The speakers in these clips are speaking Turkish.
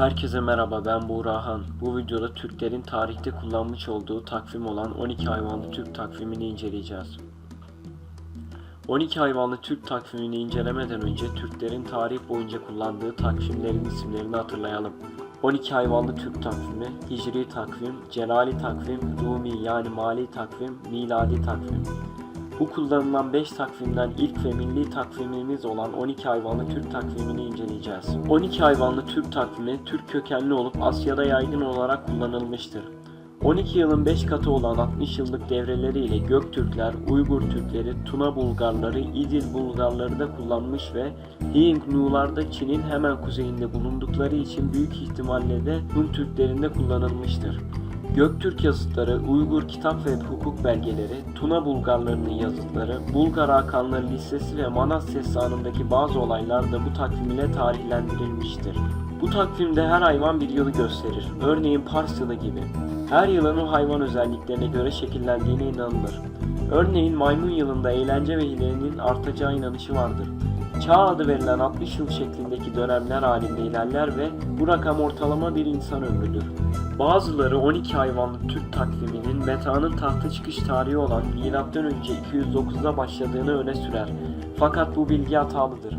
Herkese merhaba ben Buğrahan. Bu videoda Türklerin tarihte kullanmış olduğu takvim olan 12 hayvanlı Türk takvimini inceleyeceğiz. 12 hayvanlı Türk takvimini incelemeden önce Türklerin tarih boyunca kullandığı takvimlerin isimlerini hatırlayalım. 12 hayvanlı Türk takvimi, Hicri takvim, Celali takvim, Rumi yani Mali takvim, Miladi takvim. Bu kullanılan 5 takvimden ilk ve milli takvimimiz olan 12 hayvanlı Türk takvimini inceleyeceğiz. 12 hayvanlı Türk takvimi Türk kökenli olup Asya'da yaygın olarak kullanılmıştır. 12 yılın 5 katı olan 60 yıllık devreleriyle Göktürkler, Uygur Türkleri, Tuna Bulgarları, İdil Bulgarları da kullanmış ve Hingnular da Çin'in hemen kuzeyinde bulundukları için büyük ihtimalle de Hun Türklerinde kullanılmıştır. Göktürk yazıtları, Uygur kitap ve hukuk belgeleri, Tuna Bulgarlarının yazıtları, Bulgar Hakanları listesi ve Manas Destanı'ndaki bazı olaylar da bu takvim ile tarihlendirilmiştir. Bu takvimde her hayvan bir yılı gösterir. Örneğin Pars yılı gibi. Her yılın o hayvan özelliklerine göre şekillendiğine inanılır. Örneğin maymun yılında eğlence ve hilenin artacağı inanışı vardır. Çağ adı verilen 60 yıl şeklindeki dönemler halinde ilerler ve bu rakam ortalama bir insan ömrüdür. Bazıları 12 hayvanlı Türk takviminin Meta'nın tahta çıkış tarihi olan M.Ö. 209'da başladığını öne sürer. Fakat bu bilgi hatalıdır.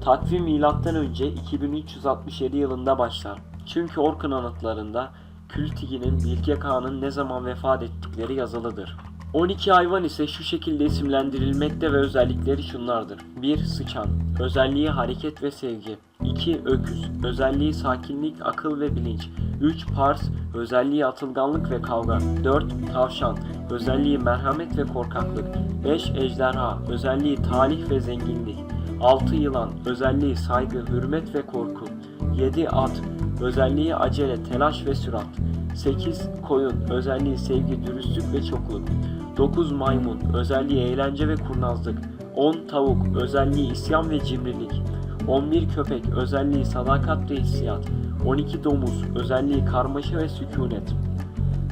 Takvim M.Ö. 2367 yılında başlar. Çünkü Orkun anıtlarında Kültigi'nin Bilge Kağan'ın ne zaman vefat ettikleri yazılıdır. 12 hayvan ise şu şekilde isimlendirilmekte ve özellikleri şunlardır. 1. Sıçan Özelliği hareket ve sevgi 2. Öküz Özelliği sakinlik, akıl ve bilinç 3. Pars Özelliği atılganlık ve kavga 4. Tavşan Özelliği merhamet ve korkaklık 5. Ejderha Özelliği talih ve zenginlik 6. Yılan Özelliği saygı, hürmet ve korku 7. At Özelliği acele, telaş ve sürat 8. Koyun Özelliği sevgi, dürüstlük ve çokluk 9. Maymun Özelliği eğlence ve kurnazlık 10. Tavuk Özelliği isyan ve cimrilik 11. Köpek Özelliği sadakat ve hissiyat 12. Domuz Özelliği karmaşa ve sükunet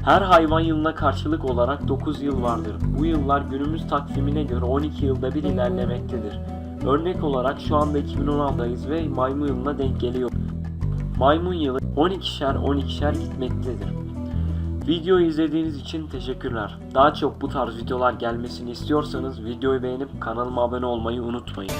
her hayvan yılına karşılık olarak 9 yıl vardır. Bu yıllar günümüz takvimine göre 12 yılda bir ilerlemektedir. Örnek olarak şu anda 2016'dayız ve maymun yılına denk geliyor. Maymun yılı 12'şer 12'şer gitmektedir. Videoyu izlediğiniz için teşekkürler. Daha çok bu tarz videolar gelmesini istiyorsanız videoyu beğenip kanalıma abone olmayı unutmayın.